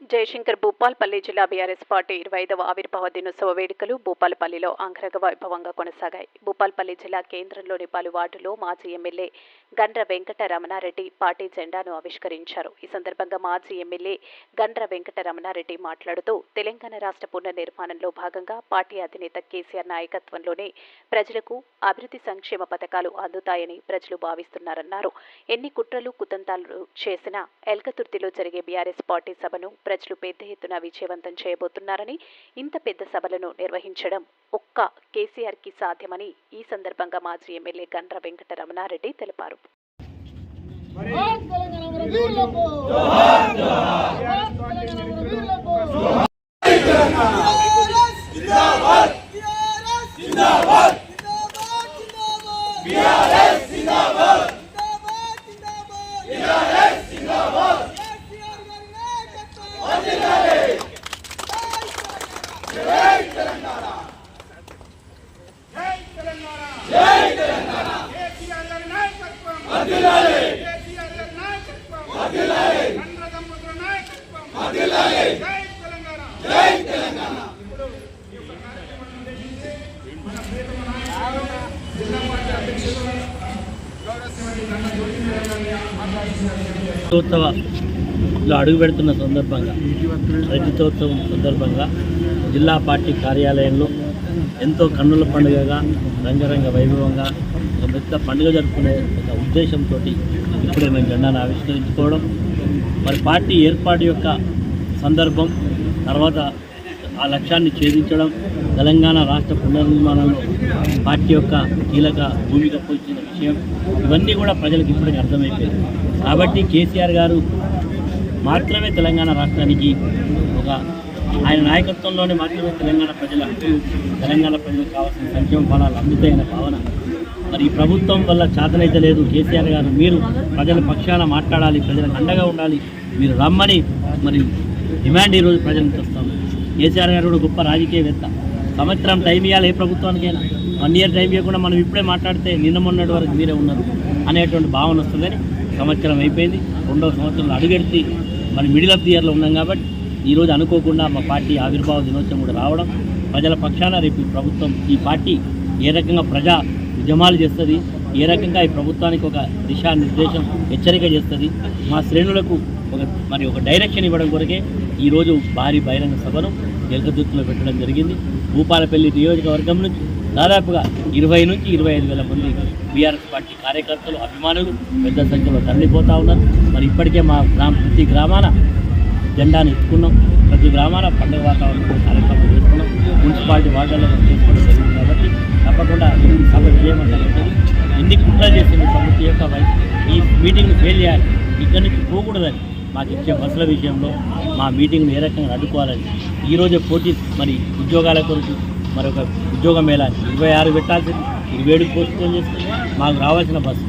జయశంకర్ భూపాల్పల్లి జిల్లా BRS party ఇరవై ఐదవ ఆవిర్భావ దినోత్సవ వేడుకలు భూపాలపల్లిలో అంగరంగ వైభవంగా కొనసాగాయి. భూపాల్పల్లి జిల్లా కేంద్రంలోని పలు వార్డులో మాజీ ఎమ్మెల్యే గండ్ర వెంకట రమణారెడ్డి పార్టీ జెండాను ఆవిష్కరించారు. ఈ సందర్భంగా మాజీ ఎమ్మెల్యే గండ్ర వెంకట రమణారెడ్డి మాట్లాడుతూ తెలంగాణ రాష్ట్ర పునర్నిర్మాణంలో భాగంగా పార్టీ అధినేత కేసీఆర్ నాయకత్వంలోనే ప్రజలకు అభివృద్ధి సంక్షేమ పథకాలు అందుతాయని ప్రజలు భావిస్తున్నారన్నారు. ఎన్ని కుట్రలు కుతంతాలు చేసినా ఎల్కతుర్తిలో జరిగే బీఆర్ఎస్ పార్టీ సభను ప్రజలు పెద్ద ఎత్తున విజయవంతం చేయబోతున్నారని ఇంత పెద్ద సభలను నిర్వహించడం ఒక్క కేసీఆర్కి సాధ్యమని ఈ సందర్భంగా మాజీ ఎమ్మెల్యే గండ్ర వెంకట రమణారెడ్డి తెలిపారు జిందాబాద్ జిందాబాద్ జిందాబాద్ బిఆర్ఎస్ జిందాబాద్ కేసీఆర్ గారి నాయకత్వం వర్ధిల్లాలి జై తెలంగాణ జై తెలంగాణ జై తెలంగాణ కేసీఆర్ గారి నాయకత్వం వర్ధిల్లాలి కేసీఆర్ గారి నాయకత్వం వర్ధిల్లాలి గండ్ర దంపతుల నాయకత్వం వర్ధిల్లాలి జై తెలంగాణ జై తెలంగాణ ఇప్పుడు ఈ యొక్క కార్యక్రమాన్ని ఉద్దేశించి మన ప్రియతమ నాయకులు జిల్లా పార్టీ అధ్యక్షులు గౌరవ శ్రీమతి గండ్ర జ్యోతిరావు గారిని మాట్లాడుతున్నారు రజతోత్సవంలో అడుగు పెడుతున్న సందర్భంగా రజతోత్సవం సందర్భంగా జిల్లా పార్టీ కార్యాలయంలో ఎంతో కన్నుల పండుగగా రంగరంగ వైభవంగా ఒక పెద్ద పండుగ జరుపుకునే ఒక ఉద్దేశంతో ఇప్పుడే మేము జెండాను ఆవిష్కరించుకోవడం. మరి పార్టీ ఏర్పాటు యొక్క సందర్భం తర్వాత ఆ లక్ష్యాన్ని ఛేదించడం తెలంగాణ రాష్ట్ర పునర్నిర్మాణంలో పార్టీ యొక్క కీలక భూమిక పోషించిన విషయం. ఇవన్నీ కూడా ప్రజలకు ఇప్పటికీ అర్థమైపోయింది కాబట్టి కేసీఆర్ గారు మాత్రమే తెలంగాణ రాష్ట్రానికి ఒక ఆయన నాయకత్వంలోనే మాత్రమే తెలంగాణ ప్రజల తెలంగాణ ప్రజలకు కావాల్సిన సంక్షేమ ఫలాలు అందుతాయనే భావన. మరి ఈ ప్రభుత్వం వల్ల చేతనైతే లేదు. కేసీఆర్ గారు మీరు ప్రజల పక్షాన మాట్లాడాలి ప్రజలకు అండగా ఉండాలి. మీరు రమ్మని మరి డిమాండ్ ఈరోజు ప్రజలకు తెస్తాము కేసీఆర్ గారు కూడా గొప్ప రాజకీయవేత్త. సంవత్సరం టైం ఇవ్వాలి ఏ ప్రభుత్వానికైనా. వన్ ఇయర్ టైం ఇవ్వకుండా మనం ఇప్పుడే మాట్లాడితే నిన్న మొన్నటి వరకు మీరే ఉన్నారు అనేటువంటి భావన వస్తుందని సంవత్సరం అయిపోయింది. రెండవ సంవత్సరంలో అడుగెడితే మన మిడిల్ ఆఫ్ ది ఇయర్లో ఉన్నాం కాబట్టి ఈరోజు అనుకోకుండా మా పార్టీ ఆవిర్భావ దినోత్సవం కూడా రావడం ప్రజల పక్షాన రేపు ప్రభుత్వం ఈ పార్టీ ఏ రకంగా ప్రజా ఉద్యమాలు చేస్తుంది ఏ రకంగా ఈ ప్రభుత్వానికి ఒక దిశానిర్దేశం హెచ్చరిక చేస్తుంది మా శ్రేణులకు ఒక మరి ఒక డైరెక్షన్ ఇవ్వడం కొరకే ఈరోజు భారీ బహిరంగ సభను ఎలకదుర్తిలో పెట్టడం జరిగింది. భూపాలపల్లి నియోజకవర్గం నుంచి దాదాపుగా ఇరవై నుంచి ఇరవై ఐదు వేల మంది బీఆర్ఎస్ పార్టీ కార్యకర్తలు అభిమానులు పెద్ద సంఖ్యలో తరలిపోతూ ఉన్నారు. మరి ఇప్పటికే మా గ్రామ ప్రతి గ్రామాన జెండాను ఎత్తుకున్నాం. ప్రతి గ్రామాల పండుగ వాతావరణం కార్యక్రమం చేసుకున్నాం మున్సిపాలిటీ వార్డులలో చేసుకోవడం జరిగింది కాబట్టి తప్పకుండా ఈ సభ విజయవంతంగా ఎన్ని కుట్ర చేసింది సమితి యొక్క ఈ మీటింగ్ని ఫెయిల్ చేయాలి. ఇక్కడి నుంచి పోకూడదని మాకు ఇచ్చే బస్సుల విషయంలో మా మీటింగ్ను ఏ రకంగా అడ్డుకోవాలని ఈరోజే పోటీ మరి ఉద్యోగాల కొరకు మరొక ఉద్యోగం మేళ ఇరవై ఆరు పెట్టాల్సింది. ఇరవై ఏడుకి పోస్ట్ పోన్ చేస్తే మాకు రావాల్సిన బస్సు.